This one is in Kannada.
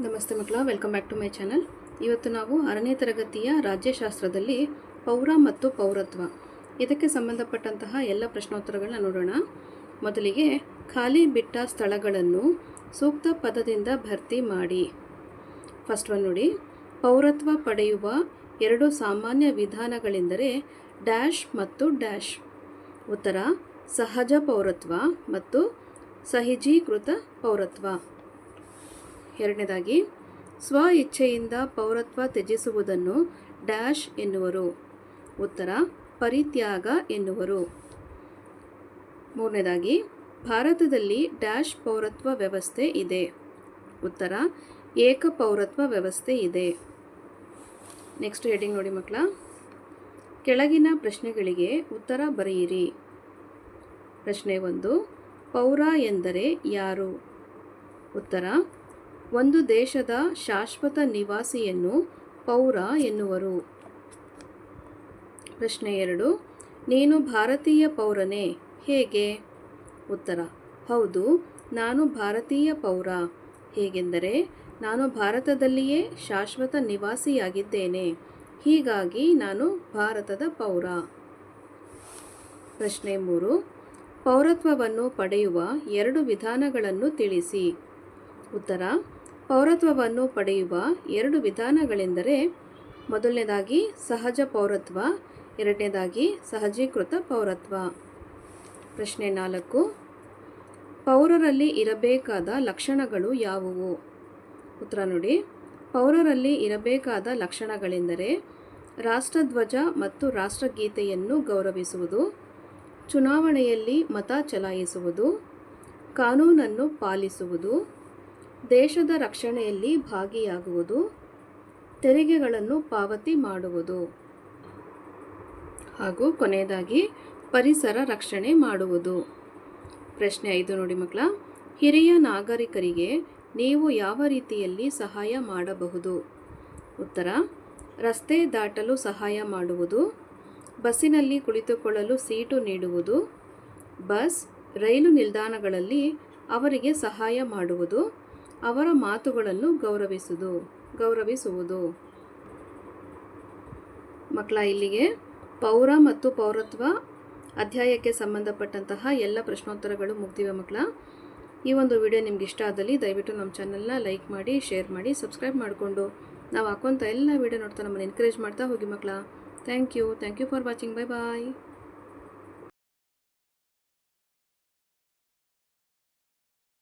ನಮಸ್ತೆ ಮಕ್ಕಳ welcome back to my channel ಇವತ್ತು ನಾವು ಆರನೇ ತರಗತಿಯ ರಾಜ್ಯಶಾಸ್ತ್ರದಲ್ಲಿ ಪೌರ ಮತ್ತು ಪೌರತ್ವ. ಇದಕ್ಕೆ ಸಂಬಂಧಪಟ್ಟಂತಹ ಎಲ್ಲ ಪ್ರಶ್ನೋತ್ತರಗಳನ್ನ ನೋಡೋಣ. ಮೊದಲಿಗೆ ಖಾಲಿ ಬಿಟ್ಟ ಸ್ಥಳಗಳನ್ನು ಸೂಕ್ತ ಪದದಿಂದ ಭರ್ತಿ ಮಾಡಿ. ಫಸ್ಟ್ ಒನ್ ನೋಡಿ. ಪೌರತ್ವ ಪಡೆಯುವ ಎರಡು ಸಾಮಾನ್ಯ ವಿಧಾನಗಳೆಂದರೆ ಡ್ಯಾಶ್ ಮತ್ತು ಡ್ಯಾಶ್. ಉತ್ತರ, ಸಹಜ ಪೌರತ್ವ ಮತ್ತು ಸಹಿಜೀಕೃತ ಪೌರತ್ವ. ಎರಡನೇದಾಗಿ, ಸ್ವ ಇಚ್ಛೆಯಿಂದ ಪೌರತ್ವ ತ್ಯಜಿಸುವುದನ್ನು ಡ್ಯಾಶ್ ಎನ್ನುವರು. ಉತ್ತರ, ಪರಿತ್ಯಾಗ ಎನ್ನುವರು. ಮೂರನೇದಾಗಿ, ಭಾರತದಲ್ಲಿ ಡ್ಯಾಶ್ ಪೌರತ್ವ ವ್ಯವಸ್ಥೆ ಇದೆ. ಉತ್ತರ, ಏಕ ಪೌರತ್ವ ವ್ಯವಸ್ಥೆ ಇದೆ. ನೆಕ್ಸ್ಟ್ ಹೆಡಿಂಗ್ ನೋಡಿ ಮಕ್ಕಳ. ಕೆಳಗಿನ ಪ್ರಶ್ನೆಗಳಿಗೆ ಉತ್ತರ ಬರೆಯಿರಿ. ಪ್ರಶ್ನೆ ಒಂದು, ಪೌರ ಎಂದರೆ ಯಾರು? ಉತ್ತರ ಒಂದು ದೇಶದ ಶಾಶ್ವತ ನಿವಾಸಿಯನ್ನು ಪೌರ ಎನ್ನುವರು. ಪ್ರಶ್ನೆ ಎರಡು, ನೀನು ಭಾರತೀಯ ಪೌರನೇ? ಹೇಗೆ? ಉತ್ತರ, ಹೌದು, ನಾನು ಭಾರತೀಯ ಪೌರ. ಹೇಗೆಂದರೆ, ನಾನು ಭಾರತದಲ್ಲಿಯೇ ಶಾಶ್ವತ ನಿವಾಸಿಯಾಗಿದ್ದೇನೆ. ಹೀಗಾಗಿ ನಾನು ಭಾರತದ ಪೌರ. ಪ್ರಶ್ನೆ ಮೂರು, ಪೌರತ್ವವನ್ನು ಪಡೆಯುವ ಎರಡು ವಿಧಾನಗಳನ್ನು ತಿಳಿಸಿ. ಉತ್ತರ ಪೌರತ್ವವನ್ನು ಪಡೆಯುವ ಎರಡು ವಿಧಾನಗಳೆಂದರೆ, ಮೊದಲನೇದಾಗಿ ಸಹಜ ಪೌರತ್ವ, ಎರಡನೇದಾಗಿ ಸಹಜೀಕೃತ ಪೌರತ್ವ. ಪ್ರಶ್ನೆ ನಾಲ್ಕು. ಪೌರರಲ್ಲಿ ಇರಬೇಕಾದ ಲಕ್ಷಣಗಳು ಯಾವುವು? ಉತ್ತರ ನೋಡಿ. ಪೌರರಲ್ಲಿ ಇರಬೇಕಾದ ಲಕ್ಷಣಗಳೆಂದರೆ, ರಾಷ್ಟ್ರಧ್ವಜ ಮತ್ತು ರಾಷ್ಟ್ರಗೀತೆಯನ್ನು ಗೌರವಿಸುವುದು, ಚುನಾವಣೆಯಲ್ಲಿ ಮತ ಚಲಾಯಿಸುವುದು, ಕಾನೂನನ್ನು ಪಾಲಿಸುವುದು ದೇಶದ ರಕ್ಷಣೆಯಲ್ಲಿ ಭಾಗಿಯಾಗುವುದು, ತೆರಿಗೆಗಳನ್ನು ಪಾವತಿ ಮಾಡುವುದು. ಹಾಗೂ ಕೊನೆಯದಾಗಿ, ಪರಿಸರ ರಕ್ಷಣೆ ಮಾಡುವುದು. ಪ್ರಶ್ನೆ ಐದು ನೋಡಿ ಮಕ್ಕಳ, ಹಿರಿಯ ನಾಗರಿಕರಿಗೆ ನೀವು ಯಾವ ರೀತಿಯಲ್ಲಿ ಸಹಾಯ ಮಾಡಬಹುದು? ಉತ್ತರ, ರಸ್ತೆ ದಾಟಲು ಸಹಾಯ ಮಾಡುವುದು, ಬಸ್ಸಿನಲ್ಲಿ ಕುಳಿತುಕೊಳ್ಳಲು ಸೀಟು ನೀಡುವುದು, ಬಸ್, ರೈಲು ನಿಲ್ದಾಣಗಳಲ್ಲಿ ಅವರಿಗೆ ಸಹಾಯ ಮಾಡುವುದು ಅವರ ಮಾತುಗಳನ್ನು ಗೌರವಿಸುವುದು ಗೌರವಿಸುವುದು. ಮಕ್ಕಳ, ಇಲ್ಲಿಗೆ ಪೌರ ಮತ್ತು ಪೌರತ್ವ ಅಧ್ಯಾಯಕ್ಕೆ ಸಂಬಂಧಪಟ್ಟಂತಹ ಎಲ್ಲ ಪ್ರಶ್ನೋತ್ತರಗಳು ಮುಗ್ದಿವೆ ಮಕ್ಕಳ. ಈ ಒಂದು ವಿಡಿಯೋ ನಿಮ್ಗೆ ಇಷ್ಟ ಆದಲ್ಲಿ ದಯವಿಟ್ಟು ನಮ್ಮ ಚಾನಲ್ನ ಲೈಕ್ ಮಾಡಿ, ಶೇರ್ ಮಾಡಿ, ಸಬ್ಸ್ಕ್ರೈಬ್ ಮಾಡಿಕೊಂಡು ನಾವು ಹಾಕುವಂಥ ಎಲ್ಲ ವಿಡಿಯೋ ನೋಡ್ತಾ ನಮ್ಮನ್ನು ಎನ್ಕರೇಜ್ ಮಾಡ್ತಾ ಹೋಗಿ ಮಕ್ಕಳ. Thank you thank you for watching, bye bye.